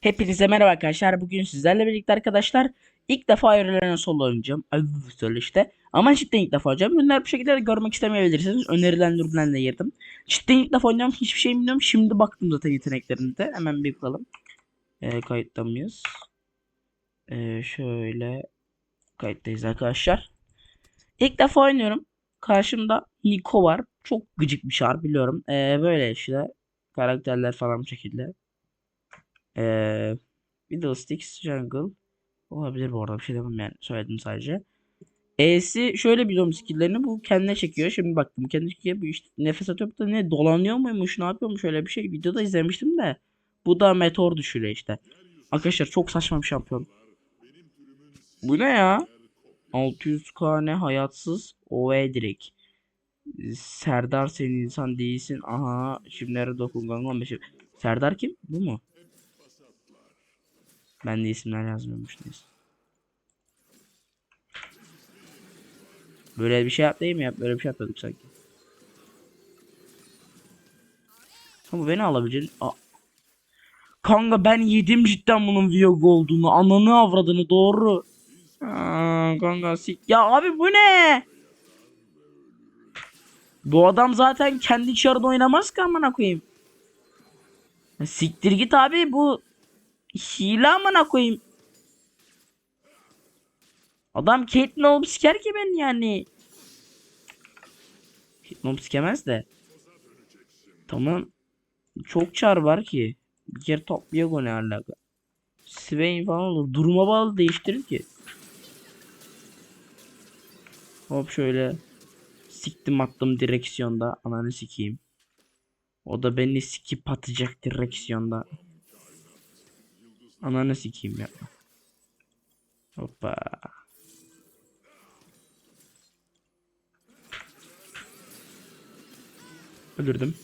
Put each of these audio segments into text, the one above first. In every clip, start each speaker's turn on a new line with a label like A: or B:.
A: Hepinize merhaba arkadaşlar. Bugün sizlerle birlikte arkadaşlar ilk defa Iron solo oynayacağım. Ay söyle işte. Ama cidden ilk defa oynayacağım. Ürünler bu şekilde de görmek istemeyebilirsiniz. Önerilen üründen de girdim. Cidden ilk defa oynuyorum. Hiçbir şey bilmiyorum. Şimdi baktım zaten yeteneklerine de. Hemen bir bakalım. Ee, kayıtta mıyız? Ee, şöyle kayıttayız arkadaşlar. İlk defa oynuyorum. Karşımda Nico var. Çok gıcık bir şar biliyorum. Ee, böyle işte karakterler falan bu şekilde. Ee, Fiddlesticks Jungle olabilir bu arada bir şey demem yani söyledim sadece. E'si şöyle biliyorum skill'lerini bu kendine çekiyor. Şimdi baktım kendine çekiyor. Bu işte nefes atıyor da ne dolanıyor muymuş ne yapıyormuş öyle bir şey. Videoda izlemiştim de. Bu da meteor düşürüyor işte. Arkadaşlar çok saçma bir şampiyon. Bu ne ya? 600k ne hayatsız OE direkt. Serdar sen insan değilsin. Aha şimdilere dokungan 15. Serdar kim? Bu mu? Ben de isimler yazmıyormuş neyse. Böyle bir şey yap değil mi ya? Böyle bir şey yapıyorduk sanki. Ama beni alabileceğin... Aa. Kanka ben yedim cidden bunun Viog olduğunu. Ananı avradını doğru. Aa, kanka sik. Ya abi bu ne? Bu adam zaten kendi çarında oynamaz ki amına koyayım. Ya Siktir git abi bu hile amına koyayım. Adam Caitlyn olup siker ki ben yani. Caitlyn olup sikemez de. Tamam. Çok çar var ki. Bir kere top Viego ne alaka. Swain falan olur. Duruma bağlı değiştirir ki. Hop şöyle. Siktim attım direksiyonda. Ananı sikeyim. O da beni sikip atacak direksiyonda. Ananı sikeyim ya. Hoppa. Öldürdüm.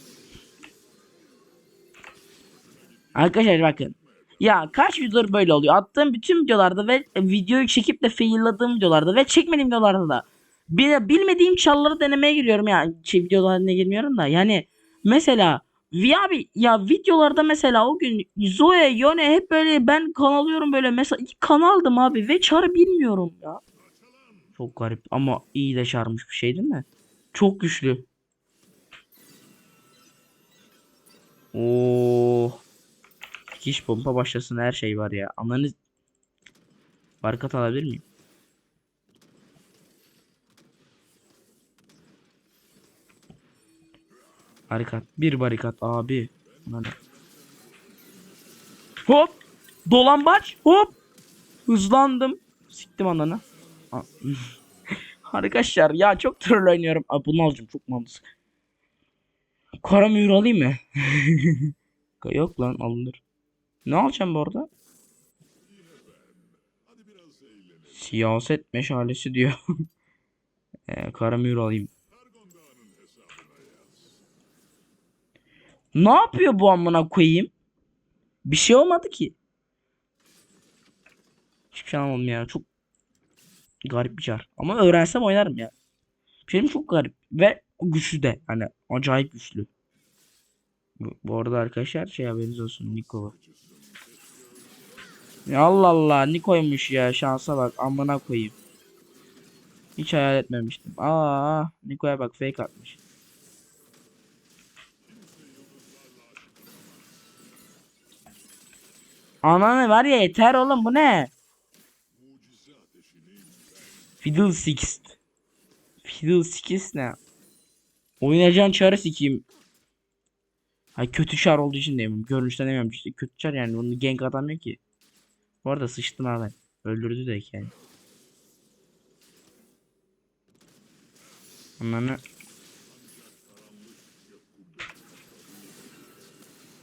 A: Arkadaşlar bakın. Ya kaç videolar böyle oluyor. Attığım bütün videolarda ve videoyu çekip de failladığım videolarda ve çekmediğim videolarda da bir bilmediğim çalları denemeye giriyorum ya. Şey, videolarına girmiyorum da. Yani mesela Vi abi ya videolarda mesela o gün Zoe, Yone hep böyle ben kanalıyorum böyle mesela iki kanaldım abi ve çarı bilmiyorum ya. Çok garip ama iyi de çarmış bir şey değil mi? Çok güçlü. Oo. Dikiş pompa başlasın her şey var ya. Ananı Barikat alabilir miyim? Barikat. Bir barikat abi. Hadi. Hop. Dolambaç. Hop. Hızlandım. Siktim ananı. Arkadaşlar ya çok troll oynuyorum. Aa, bunu alacağım çok mantıklı. Kara mühür alayım mı? Yok lan alınır. Ne alacağım bu arada? Siyaset meşalesi diyor. ee, kara mühür alayım. Ne yapıyor bu amına koyayım? Bir şey olmadı ki. Hiçbir şey anlamadım ya. Çok garip bir çar. Ama öğrensem oynarım ya. Şeyim çok garip. Ve güçlü de. Hani acayip güçlü. Bu, bu arada arkadaşlar şey haberiniz olsun. Niko var. Ya Allah Allah. Niko'ymuş ya. Şansa bak. Amına koyayım. Hiç hayal etmemiştim. Aa, Niko'ya bak fake atmış. Ananı var ya yeter oğlum bu ne? Fiddle Six. Fiddle Six ne? Oynayacağın çarı sikeyim. Hay kötü çar olduğu için demiyorum. Görünüşten demiyorum işte kötü çar yani onu gank atamıyor ki. Bu arada sıçtım abi. Öldürdü de yani. Ananı.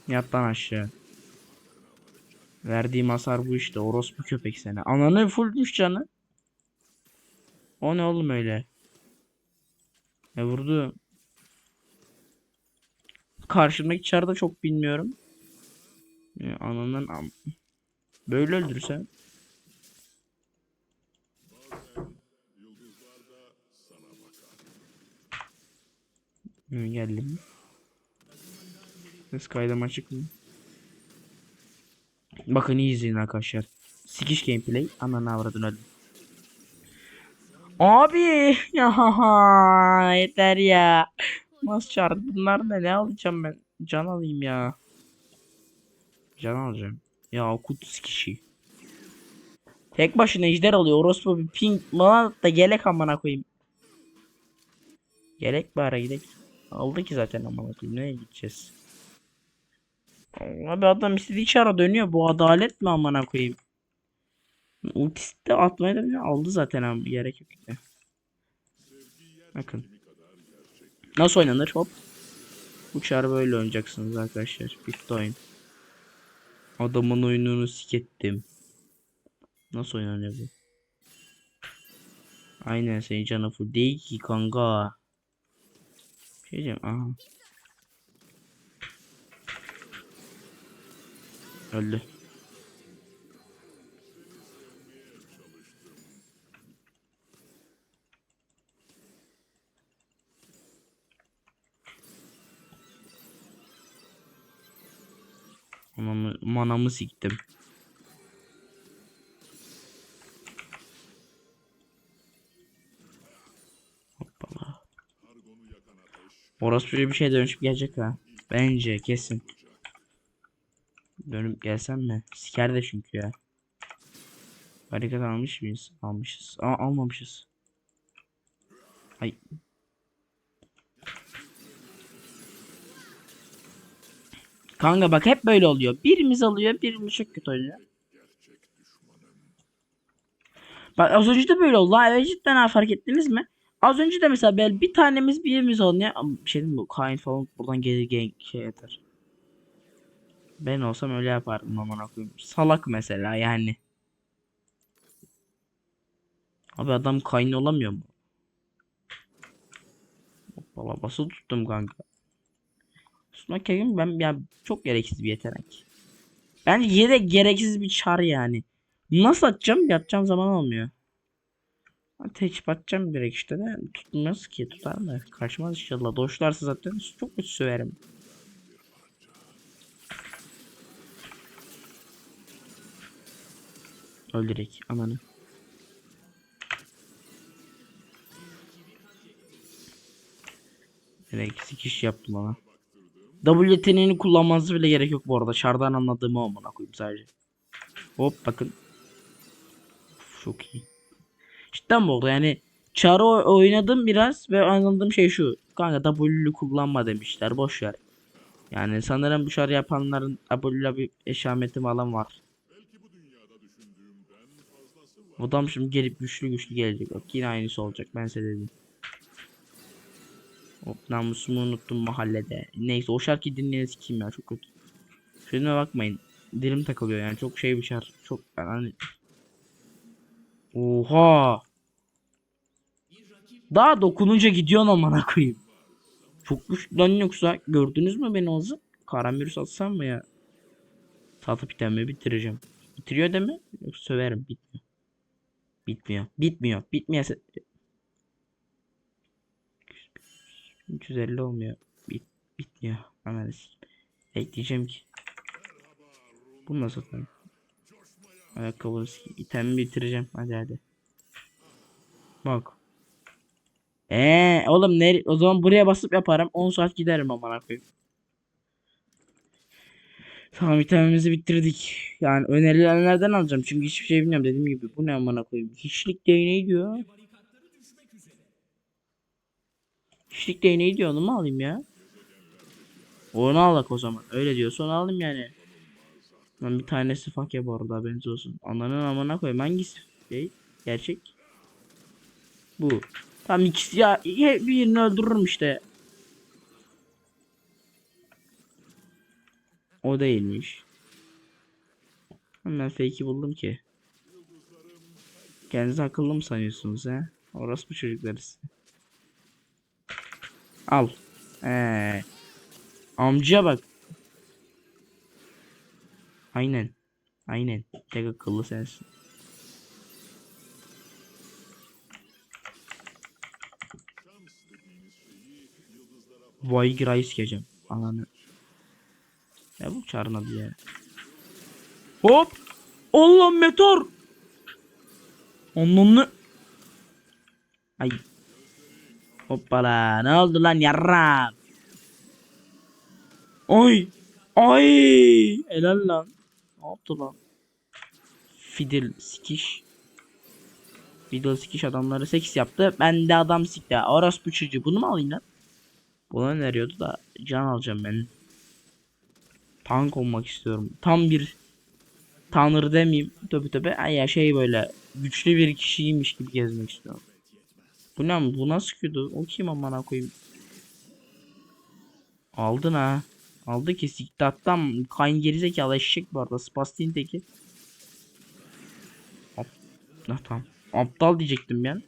A: Yat lan aşağı. Verdiğim hasar bu işte. Orospu köpek seni. Ananı fullmüş canı. O ne oğlum öyle? Ne vurdu? Karşımdaki çarda çok bilmiyorum. Ya, ananın am Böyle öldürsen. Hı, geldim. Ses kaydım açık mı? Bakın iyi izleyin arkadaşlar. Sikiş gameplay. Ananı avradın öldüm. Abi ya yeter ya. Nasıl çağırdı bunlar ne ne alacağım ben? Can alayım ya. Can alacağım. Ya kutu sikişi. Tek başına ejder alıyor. Orospu bir ping bana da gelek amına koyayım. Gelek bari gidelim. Aldı ki zaten amına koyayım. Nereye gideceğiz? Abi adam istediği çara dönüyor. Bu adalet mi amına koyayım? Ultisi de atmayı da biliyor. aldı zaten abi. Gerek yok. Bakın. Nasıl oynanır? Hop. Bu çarı böyle oynayacaksınız arkadaşlar. Bitti oyun. Adamın oyununu sikettim. Nasıl oynanıyor bu? Aynen senin canı full değil ki kanka. Şey diyeceğim. Aha. Öldü. Manamı, manamı siktim. Hoppala. Orası bir şey dönüşüp gelecek ha. Bence kesin. Dönüp gelsem mi? Siker de çünkü ya. Barikat almış mıyız? Almışız. Aa, almamışız. Ay. Kanka bak hep böyle oluyor. Birimiz alıyor, birimiz çok kötü oynuyor. Bak az önce de böyle oldu. Evet cidden ha, fark ettiniz mi? Az önce de mesela bir tanemiz birimiz. Ama bir şey? Bu kain falan buradan gelir gen şey yeter. Ben olsam öyle yapardım aman koyayım. Salak mesela yani. Abi adam kain olamıyor mu? Hoppala basılı tuttum kanka. Sunmak kekim ben ya çok gereksiz bir yetenek. Bence yedek gereksiz bir çar yani. Nasıl atacağım? Yapacağım zaman olmuyor. Teçhip atacağım direkt işte de tutmaz ki tutar mı? Kaçmaz inşallah. Doşlarsa zaten çok kötü söverim. Öldürek ananı. Direkt sikiş yaptım ona. W yeteneğini kullanmanız bile gerek yok bu arada. Şardan anladığımı amına koyayım sadece. Hop bakın. Çok iyi. Cidden bu arada yani Çar'ı oynadım biraz ve anladığım şey şu. Kanka W'lü kullanma demişler. Boş ver. Yani sanırım bu şarı yapanların W'lü bir eşameti falan var. Adam şimdi gelip güçlü güçlü gelecek. Bak yine aynısı olacak ben size dedim. Hop namusumu unuttum mahallede. Neyse o şarkıyı dinleyen sikeyim ya çok kötü. Şuna bakmayın. Dilim takılıyor yani çok şey bir şarkı. Çok hani. Oha. Daha dokununca gidiyorsun amına koyayım. Çok güçlü lan yoksa gördünüz mü beni Oğuz'u? Karamirus atsam mı ya? Satıp itemimi bitireceğim. Bitiriyor değil mi? Yoksa söverim bitmiyor. Bitmiyor. Bitmiyor. Bitmiyor. 350 olmuyor. Bit bitmiyor. Hemen ekleyeceğim ki. Bunu nasıl atarım? Ayakkabı itemi bitireceğim. Hadi hadi. Bak. Eee oğlum ne o zaman buraya basıp yaparım 10 saat giderim amına koyayım. Tamam itemimizi bitirdik. Yani önerilenlerden alacağım çünkü hiçbir şey bilmiyorum dediğim gibi. Bu ne amına koyayım? Hiçlik değneği diyor. Hiçlik değneği diyor onu mu alayım ya? Onu alak o zaman. Öyle diyorsa onu alayım yani. Ben bir tanesi fakir bu arada haberiniz olsun. Ananın amına koyayım hangisi? Şey, gerçek. Bu. Tam ikisi ya birini öldürürüm işte. O değilmiş. Ben fake'i buldum ki. Kendinizi akıllı mı sanıyorsunuz ha? Orası bu çocukları. Al. Ee. Amca bak. Aynen. Aynen. Tek akıllı sensin. Vay girayı sikeceğim. Ananı. Çağrın adı ya. Hop. Allah meteor. Onun Ay. Hoppala. Ne oldu lan yarram? Ay. Ay. Helal lan. Ne yaptı lan? Fidel sikiş. Fidel sikiş adamları seks yaptı. Ben de adam sikti. Orospu çocuğu. Bunu mu alayım lan? Buna öneriyordu da can alacağım ben. Tank olmak istiyorum. Tam bir tanrı demeyeyim. Tabi. Ay ya şey böyle güçlü bir kişiymiş gibi gezmek istiyorum. Bu ne? Bu nasıl sıkıyordu? O kim amına koyayım? Aldın ha. Aldı ki sikti hattan kayın gerizekalı eşek bu arada spastin teki. Ap ah, tamam. Aptal diyecektim ben.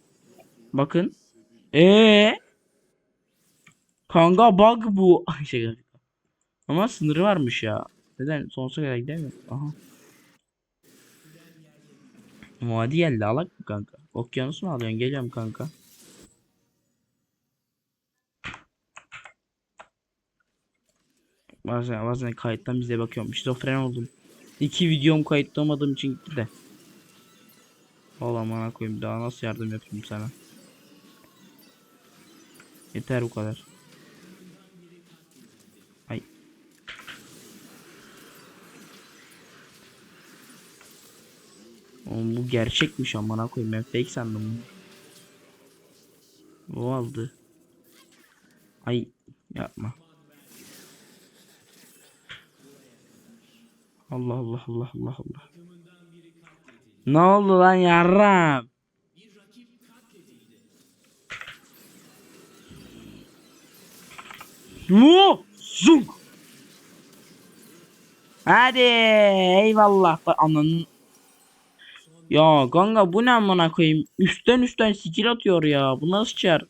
A: Bakın. Ee. Kanka bug bu. Ay şey Ama sınırı varmış ya. Neden sonsuza kadar gidemiyor? Aha. Vadi geldi alak mı kanka? Okyanus mu alıyorsun? Geliyorum kanka. Bazen bazen kayıttan bize bakıyorum. Şizofren oldum. İki videom kayıtlı olmadığım için gitti de. Valla amına koyayım daha nasıl yardım yapayım sana. Yeter bu kadar. Oğlum bu gerçekmiş amına koyayım ben fake sandım bunu. O aldı. Ay yapma. Allah Allah Allah Allah Allah. Ne oldu lan yarram? Mu zunk. Hadi eyvallah. Ananın ya kanka bu ne amına koyayım? Üstten üstten skill atıyor ya. Bu nasıl çar?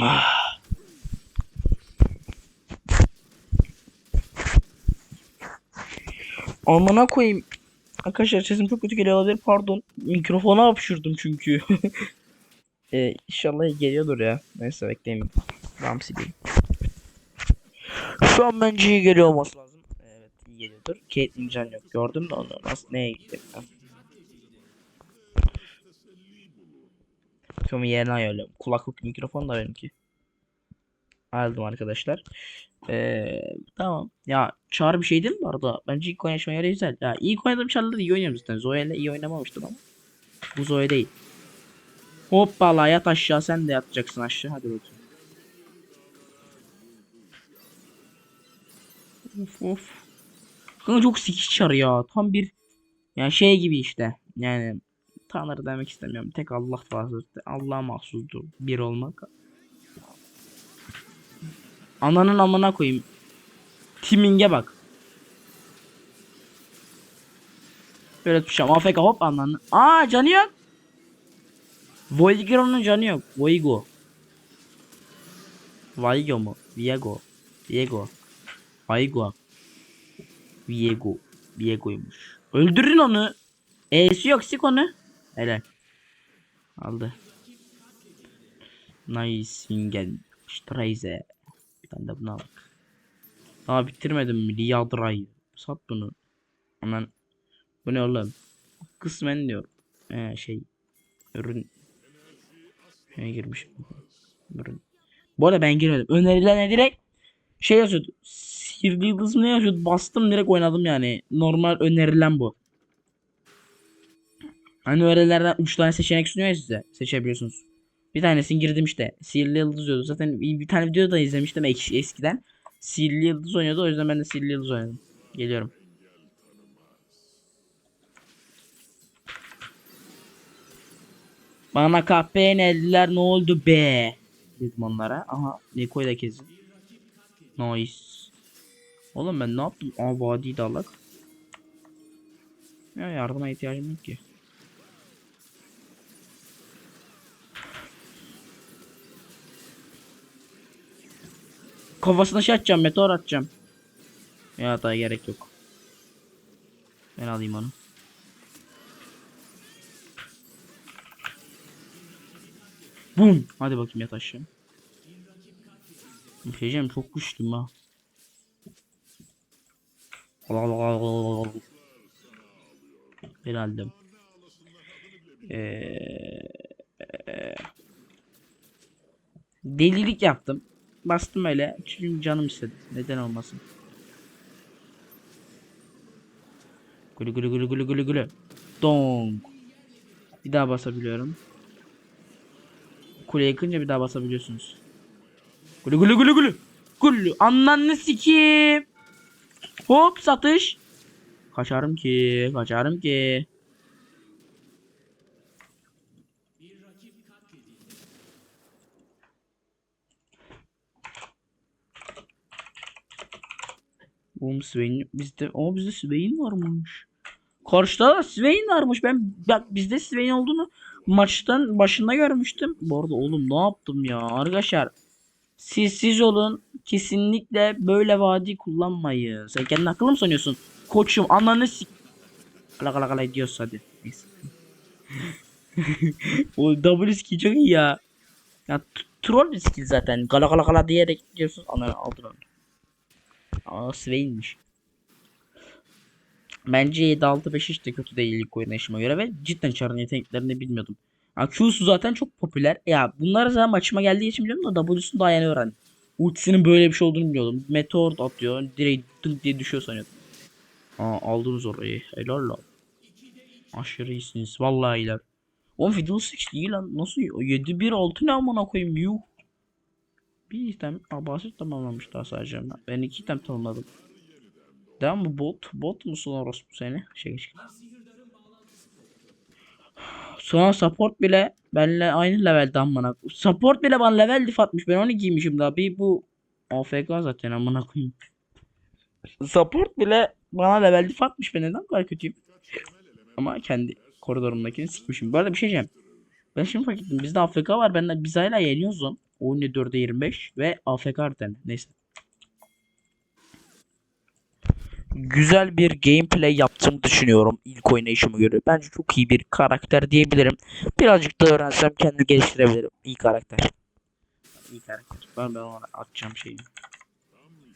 A: ah. Amına koyayım. Arkadaşlar sesim çok kötü geliyor olabilir. Pardon. Mikrofona hapşırdım çünkü. ee, inşallah geliyordur ya. Neyse bekleyin. Tamam sileyim. Şu an bence iyi geliyor olması iyi geliyordur. Caitlyn can yok. Gördüm de onu. Nasıl neye gidecek lan? Şimdi yerine ayarlıyorum. Kulaklık mikrofon da benimki. Aldım arkadaşlar. Ee, tamam. Ya Çağrı bir şey değil mi bu arada? Bence ilk oynayışma göre güzel. Ya ilk oynadığım Çağrı'da da iyi oynuyorum zaten. Zoe ile iyi oynamamıştım ama. Bu Zoe değil. Hoppala yat aşağı sen de yatacaksın aşağı. Hadi bakayım. Of of. Kanka çok sikiş çar ya. Tam bir yani şey gibi işte. Yani Tanrı demek istemiyorum. Tek Allah fazla. Allah mahsusdur. Bir olmak. Ananın amına koyayım. Timing'e bak. Böyle tutacağım. AFK hop ananı. Aa canı yok. Voigo'nun canı yok. Voigo. Viego mu? Viego. Viego. Viego. Viego. Viego'ymuş. Öldürün onu. E'si yok sik onu. Helal. Aldı. Nice Ingen. Streise. Ben de bunu al. Daha bitirmedim mi? Yadrayı. Sat bunu. Hemen. Bu ne oğlum? Kısmen diyor. Ee, şey. Ürün. Şeye girmişim. Ürün. Bu arada ben girmedim. Önerilen direkt şey yazıyordu. Sihirli yıldız ne yazıyordu? Bastım direkt oynadım yani. Normal önerilen bu. Hani önerilerden 3 tane seçenek sunuyor ya size. Seçebiliyorsunuz. Bir tanesini girdim işte. Sihirli yıldız diyordu. Zaten bir, tane video da izlemiştim eskiden. Sihirli yıldız oynuyordu. O yüzden ben de sihirli yıldız oynadım. Geliyorum. Bana kahpe neldiler ne oldu be? Dedim onlara. Aha Neko'yu da kesin. Nice. Oğlum ben ne yaptım? Aa vadi dalak. Ya yardıma ihtiyacım yok ki. Kafasına şey atacağım, meteor atacağım. Ya da gerek yok. Ben alayım onu. Bum. Hadi bakayım yat aşağı. Şey diyeceğim, çok güçlüyüm ha. Herhalde. Ee, delilik yaptım. Bastım öyle. Çünkü canım istedi. Neden olmasın. Gülü gülü gülü gülü gülü gülü. Dong. Bir daha basabiliyorum. Kuleye yıkınca bir daha basabiliyorsunuz. Gülü gülü gülü gülü. Gülü. Anlanı sikiyim. Hop satış. Kaçarım ki. Kaçarım ki. Oğlum Swain bizde o bizde Swain varmış. Karşıda da Swain varmış. Ben bak bizde Swain olduğunu maçtan başında görmüştüm. Bu arada oğlum ne yaptım ya arkadaşlar. Siz siz olun. Kesinlikle böyle vadi kullanmayın. Sen kendini akıllı mı sanıyorsun? Koçum ananı sik... Kala kala kala diyoruz hadi. O W skill çok iyi ya. Ya troll bir skill zaten. Kala kala kala diyerek diyorsun. Ananı aldın onu. Aa Swain'miş. Bence 7-6-5 hiç de kötü değil ilk oynayışıma göre ve cidden Char'ın yeteneklerini bilmiyordum. Ya Q'su zaten çok popüler. Ya bunlar zaten maçıma geldiği için biliyorum da W'sunu daha yeni öğrendim. Ultisinin böyle bir şey olduğunu bilmiyordum. Meteor atıyor. Direkt dınk diye düşüyor sanıyordum. Aa aldınız orayı. Helal lan. Aşırı iyisiniz. Vallahi iyiler. Oğlum Fiddlesticks iyi lan. Nasıl? 7-1-6 ne amına koyayım yuh. Bir item abasit tamamlamış daha sadece. Ben, iki item tamamladım. Devam mı bot? Bot musun orospu seni? Şey geç. Sonra support bile benle aynı levelde amına. Support bile bana level diff atmış. Ben onu giymişim daha. Bir bu AFK zaten amına koyayım. Support bile bana level diff atmış. Ben neden kadar kötüyüm? Ama kendi koridorumdakini sikmişim. Bu arada bir şey diyeceğim. Ben şimdi fark ettim. Bizde AFK var. Ben de biz hala yeniyoruz lan. Oyunu 4'e 25 ve AFK harbiden. Neyse. Güzel bir gameplay yaptığımı düşünüyorum ilk oynayışıma göre. Bence çok iyi bir karakter diyebilirim. Birazcık da öğrensem kendimi geliştirebilirim. İyi karakter. İyi karakter. Ben, ben ona atacağım şeyi.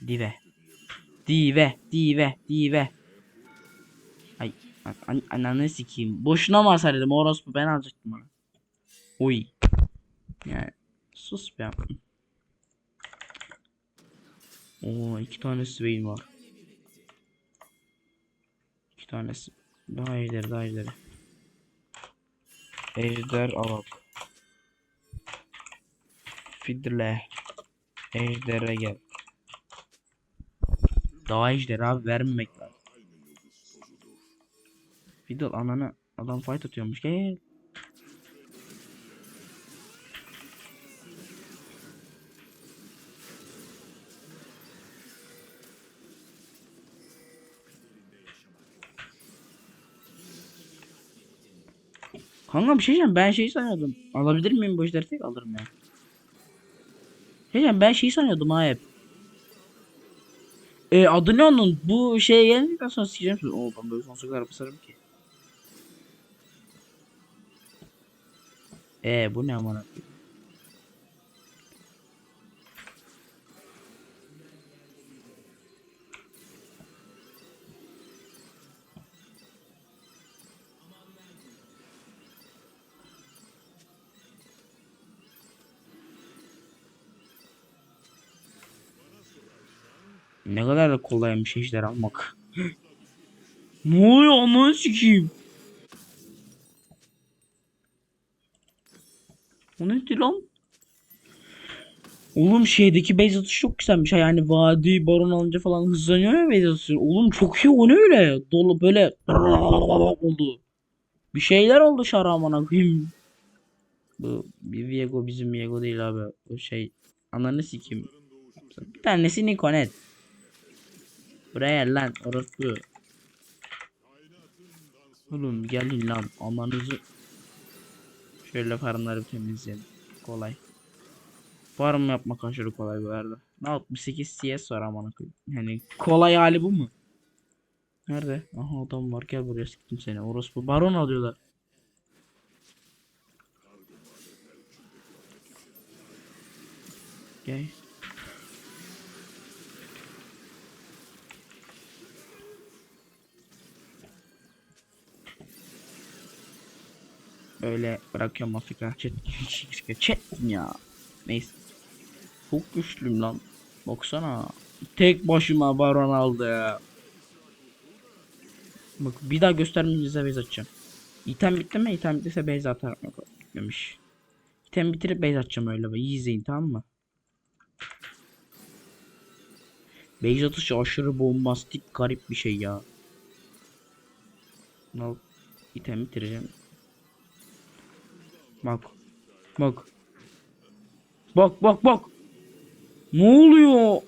A: Dive. Dive. Dive. Dive. Ay. An an ananı sikeyim. Boşuna mı hasar dedim? Orospu ben alacaktım onu. Oy. Yani. Sus be. Oo iki tane Swain var. Tanesi. Daha iyileri daha iyileri. Ejder alak. Fidle. Ejder'e gel. Daha ejder abi vermemek lazım. Fiddle ananı adam fight atıyormuş gel. Kanka bir şey diyeceğim ben şeyi sanıyordum. Alabilir miyim bu işleri tek alırım ya. Şey diyeceğim ben şeyi sanıyordum ha hep. E adı ne onun? Bu şeye geldikten sonra sikeceğim sizi. Oo ben böyle sonsuza kadar basarım ki. E bu ne amına koyayım? Ne kadar da kolaymış ejder almak. ne oluyor ananı sikeyim. O neydi lan? Oğlum şeydeki base atışı çok güzelmiş. Yani vadi baron alınca falan hızlanıyor ya base atışı. Oğlum çok iyi o ne öyle? Dolu böyle oldu. Bir şeyler oldu şaramana. Bu bir Viego bizim Viego değil abi. O şey ananı sikeyim. Bir tanesi Nikonet. Buraya lan orası. Oğlum gelin lan amanızı. Şöyle farmları temizleyelim. Kolay. Farm yapmak aşırı kolay bu arada. Ne 68 CS var aman koyayım. Yani kolay hali bu mu? Nerede? Aha adam var gel buraya sıktım seni. Orospu baron alıyorlar. Gel. Böyle bırakıyorum Afrika. Chat, chat ya. Neyse. Çok güçlüyüm lan. Baksana. Tek başıma baron aldı ya. Bak bir daha göstermeyeceğize base atacağım. İtem bitti mi? İtem bittiyse base atarım. Yok. İtem bitirip base atacağım öyle. İyi izleyin tamam mı? Base atışı aşırı bombastik garip bir şey ya. Al. İtem bitireceğim. Bak. Bak. Bak bak bak. Ne oluyor?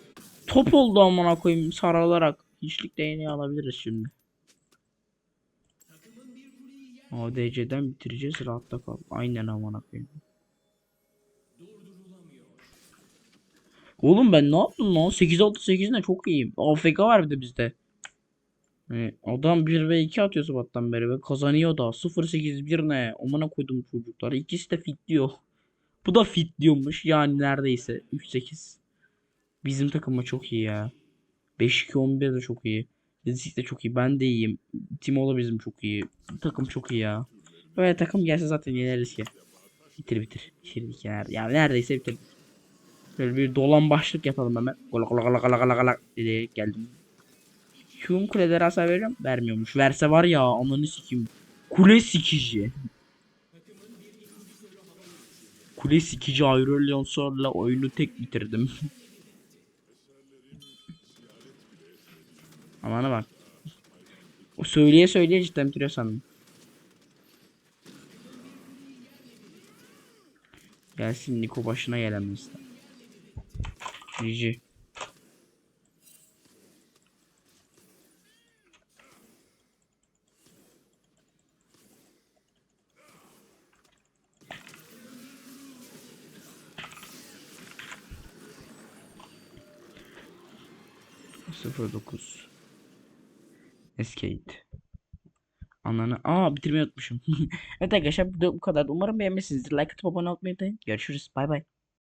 A: Top oldu amına koyayım sarılarak. Hiçlik değneği alabiliriz şimdi. ADC'den bitireceğiz rahatta kal. Aynen amına koyayım. Oğlum ben ne yaptım lan? 8 6 8 ne çok iyiyim. AFK var bir de bizde. Hani adam 1 ve 2 atıyor sabahtan beri ve kazanıyor da 0 8 1 ne? Amına koydum çocuklar. İkisi de fit diyor. Bu da fit diyormuş. Yani neredeyse 3 8. Bizim takıma çok iyi ya. 5 2 11 de çok iyi. Dizik de çok iyi. Ben de iyiyim. Timola bizim çok iyi. Takım çok iyi ya. Böyle takım gelse zaten yeneriz ki. Bitir bitir. Bitirdik ya. Ya neredeyse bitirdik. Böyle bir dolan başlık yapalım hemen. Gola gola gola gola gola gola dedi geldim. Q'um kulelere hasar veriyorum. Vermiyormuş. Verse var ya ananı sikeyim. Kule sikici. Kule sikici Aurelion Sword'la oyunu tek bitirdim. Amana bak. O söyleye söyleye cidden bitiriyor sandım. Gelsin Niko başına gelemez. GG. Escape. Ananı. Aa bitirmeyi unutmuşum. evet arkadaşlar bu, da bu kadar. Umarım beğenmişsinizdir. Like atıp abone olmayı unutmayın. Görüşürüz. Bay bay.